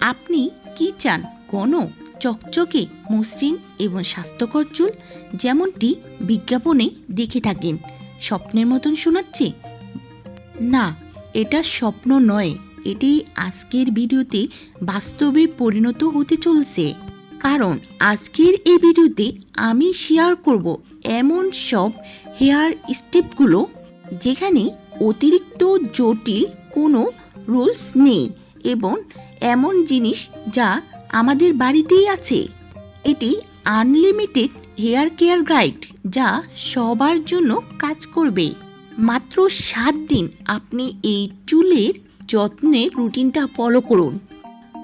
আপনি কি চান? ঘন চকচকে, মসৃণ এবং স্বাস্থ্যকর চুল যেমনটি বিজ্ঞাপনে দেখে থাকেন, স্বপ্নের মতন শোনাচ্ছে? না, এটা স্বপ্ন নয়। এটি আজকের ভিডিওতে বাস্তবে পরিণত হতে চলছে। কারণ আজকের এই ভিডিওতে আমি শেয়ার করব এমন সব হেয়ার স্টেপগুলো যেখানে অতিরিক্ত জটিল কোনো রুলস নেই এবং এমন জিনিস যা আমাদের বাড়িতেই আছে। এটি আনলিমিটেড হেয়ার কেয়ার গাইড যা সবার জন্য কাজ করবে। মাত্র সাত দিন আপনি এই চুলের যত্নের রুটিনটা ফলো করুন।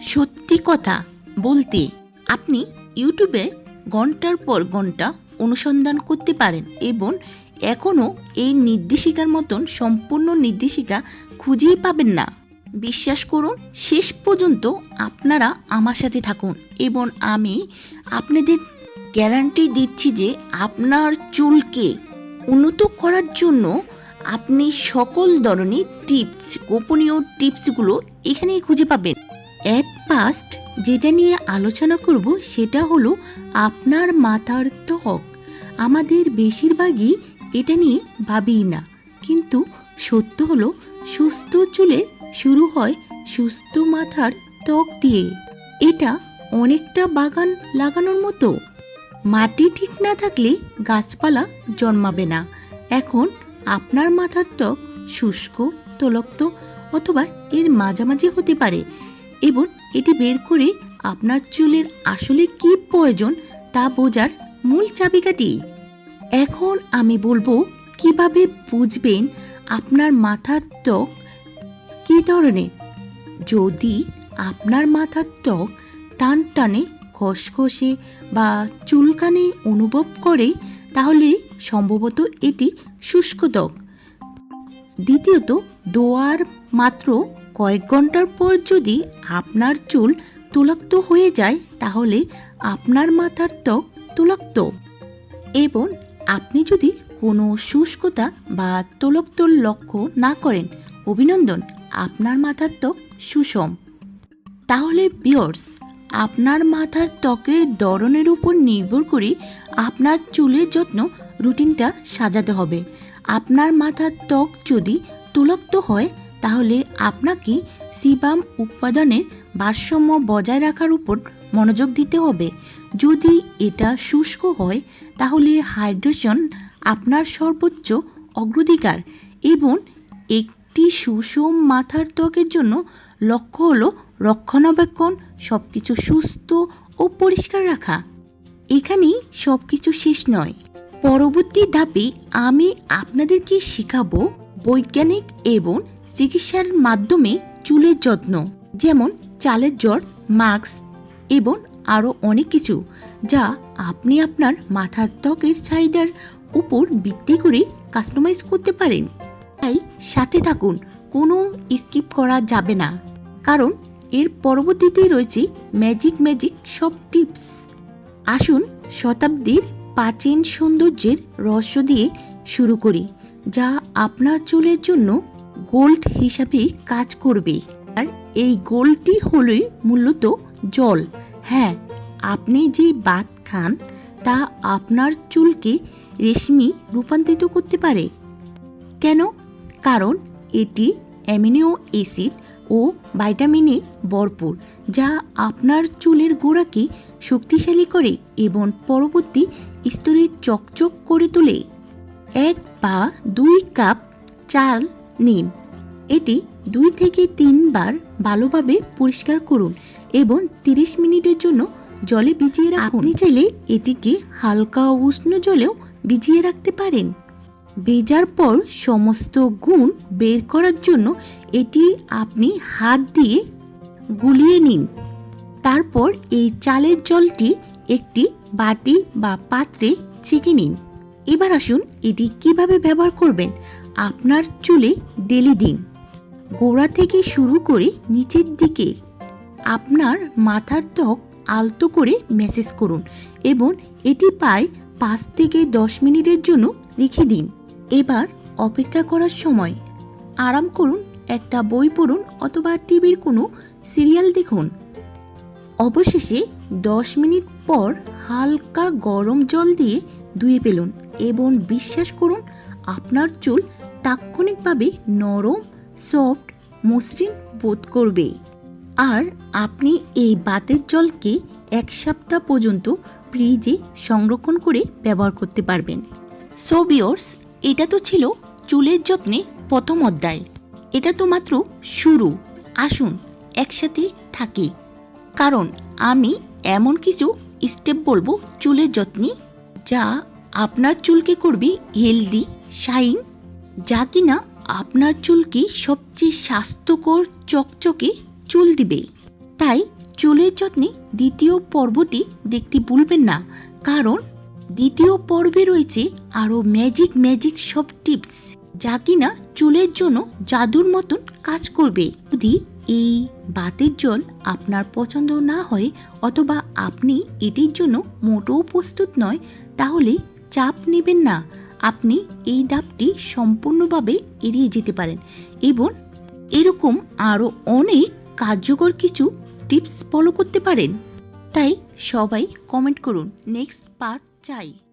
সত্যি কথা বলতে আপনি ইউটিউবে ঘণ্টার পর ঘণ্টা অনুসন্ধান করতে পারেন এবং এখনও এই নির্দেশিকার মতন সম্পূর্ণ নির্দেশিকা খুঁজেই পাবেন না। বিশ্বাস করুন, শেষ পর্যন্ত আপনারা আমার সাথে থাকুন এবং আমি আপনাদের গ্যারান্টি দিচ্ছি যে আপনার চুলকে উন্নত করার জন্য আপনি সকল ধরনের টিপস, গোপনীয় টিপসগুলো এখানেই খুঁজে পাবেন। অ্যাট পাস্ট যেটা নিয়ে আলোচনা করব সেটা হলো আপনার মাথার ত্বক। আমাদের বেশিরভাগই এটা নিয়ে ভাবিই না। কিন্তু সত্য হলো, সুস্থ চুলে শুরু হয় সুস্থ মাথার ত্বক দিয়ে। এটা অনেকটা বাগান লাগানোর মতো। মাটি ঠিক না থাকলে গাছপালা জন্মাবে না। এখন আপনার মাথার ত্বক শুষ্ক, তলক্ত অথবা এর মাঝামাঝি হতে পারে এবং এটি বের করে আপনার চুলের আসলে কি প্রয়োজন তা বোঝার মূল চাবিকাঠি। এখন আমি বলব কীভাবে বুঝবেন আপনার মাথার ত্বক কী ধরনের যদি আপনার মাথার ত্বক টান টানে খসখসে বা চুলকানি অনুভব করে, তাহলে সম্ভবত এটি শুষ্ক ত্বক। দ্বিতীয়ত, দোয়ার মাত্র কয়েক ঘণ্টার পর যদি আপনার চুল তুলাক্ত হয়ে যায়, তাহলে আপনার মাথার ত্বক তুলাক্ত। এবং আপনি যদি কোনো শুষ্কতা বা তোলক্তর লক্ষ্য না করেন অভিনন্দন, আপনার মাথার ত্বক সুষম। তাহলে বিয়র্স আপনার মাথার ত্বকের ধরনের উপর নির্ভর করে আপনার চুলের যত্ন রুটিনটা সাজাতে হবে। আপনার মাথার ত্বক যদি তুলক্ত হয়, তাহলে আপনাকে সিবাম উৎপাদনের ভারসাম্য বজায় রাখার উপর মনোযোগ দিতে হবে। যদি এটা শুষ্ক হয়, তাহলে হাইড্রেশন আপনার সর্বোচ্চ অগ্রাধিকার এবং একটি সুষম মাথার ত্বকের জন্য লক্ষ্য হলো রক্ষণাবেক্ষণ সব কিছু সুস্থ ও পরিষ্কার রাখা। এখানেই সব কিছু শেষ নয়। পরবর্তী ধাপে আমি আপনাদেরকে শেখাবো বৈজ্ঞানিক এবং চিকিৎসার মাধ্যমে চুলের যত্ন, যেমন চালের জ্বর মাস্ক এবং আরও অনেক কিছু, যা আপনি আপনার মাথার ত্বকের চাহিদার উপর ভিত্তি করে কাস্টমাইজ করতে পারেন। তাই সাথে থাকুন, কোনো স্কিপ করা যাবে না। কারণ এর পরবর্তীতেই রয়েছে ম্যাজিক ম্যাজিক সব টিপস। আসুন শতাব্দীর প্রাচীন সৌন্দর্যের রহস্য দিয়ে শুরু করি, যা আপনার চুলের জন্য গোল্ড হিসাবে কাজ করবে। আর এই গোল্ডটি হলোই মূলত জল। হ্যাঁ আপনি যে বাত খান, তা আপনার চুলকে রেশমি রূপান্তরিত করতে পারে। কেন? কারণ এটি অ্যামিনো অ্যাসিড ও ভাইটামিনে ভরপুর, যা আপনার চুলের গোড়াকে শক্তিশালী করে এবং পরবর্তী স্তরে চকচক করে তোলে। এক বা দুই কাপ চাল নিন। এটি দুই থেকে তিনবার ভালোভাবে পরিষ্কার করুন এবং 30 মিনিটের জন্য জলে ভিজিয়ে রাখুন। চাইলে এটিকে হালকা উষ্ণ জলেও ভিজিয়ে রাখতে পারেন। ভেজার পর সমস্ত গুণ বের করার জন্য এটি আপনি হাত দিয়ে গুলিয়ে নিন। তারপর এই চালের জলটি একটি বাটি বা পাত্রে ছেঁকে নিন। এবার আসুন এটি কীভাবে ব্যবহার করবেন আপনার চুলে ডেলি দিন। গোড়া থেকে শুরু করে নিচের দিকে আপনার মাথার ত্বক আলতো করে ম্যাসেজ করুন এবং এটি প্রায় পাঁচ থেকে দশ মিনিটের জন্য রেখে দিন। এবার অপেক্ষা করার সময় আরাম করুন, একটা বই পড়ুন অথবা টিভির কোনো সিরিয়াল দেখুন। অবশেষে দশ মিনিট পর হালকা গরম জল দিয়ে ধুয়ে ফেলুন এবং বিশ্বাস করুন, আপনার চুল তাৎক্ষণিকভাবে নরম, সফট, মসৃণ বোধ করবে। আর আপনি এই বাতের জলকে এক সপ্তাহ পর্যন্ত ফ্রিজে সংরক্ষণ করে ব্যবহার করতে পারবেন। সো বিয়র্স এটা তো ছিল চুলের যত্নে প্রথম অধ্যায়। এটা তো মাত্র শুরু। আসুন, একসাথে থাকি। কারণ আমি এমন কিছু স্টেপ বলব চুলের যত্নে, যা আপনার চুলকে করবে হেলদি শাইন যা কিনা আপনার চুলকে সবচেয়ে স্বাস্থ্যকর চকচকে চুল দিবে। তাই চুলের যত্নে দ্বিতীয় পর্বটি দেখতে ভুলবেন না, কারণ দ্বিতীয় পর্বে রয়েছে আরও ম্যাজিক ম্যাজিক সব টিপস যা কিনা চুলের জন্য জাদুর মতন কাজ করবে। যদি এই বাতের জল আপনার পছন্দ না হয়, অথবা আপনি এটির জন্য মোটেও প্রস্তুত নয়, তাহলে চাপ নেবেন না। আপনি এই ডাবটি সম্পূর্ণভাবে এড়িয়ে যেতে পারেন এবং এরকম আরও অনেক কার্যকর কিছু টিপস ফলো করতে পারেন। তাই সবাই কমেন্ট করুন। Next part چائے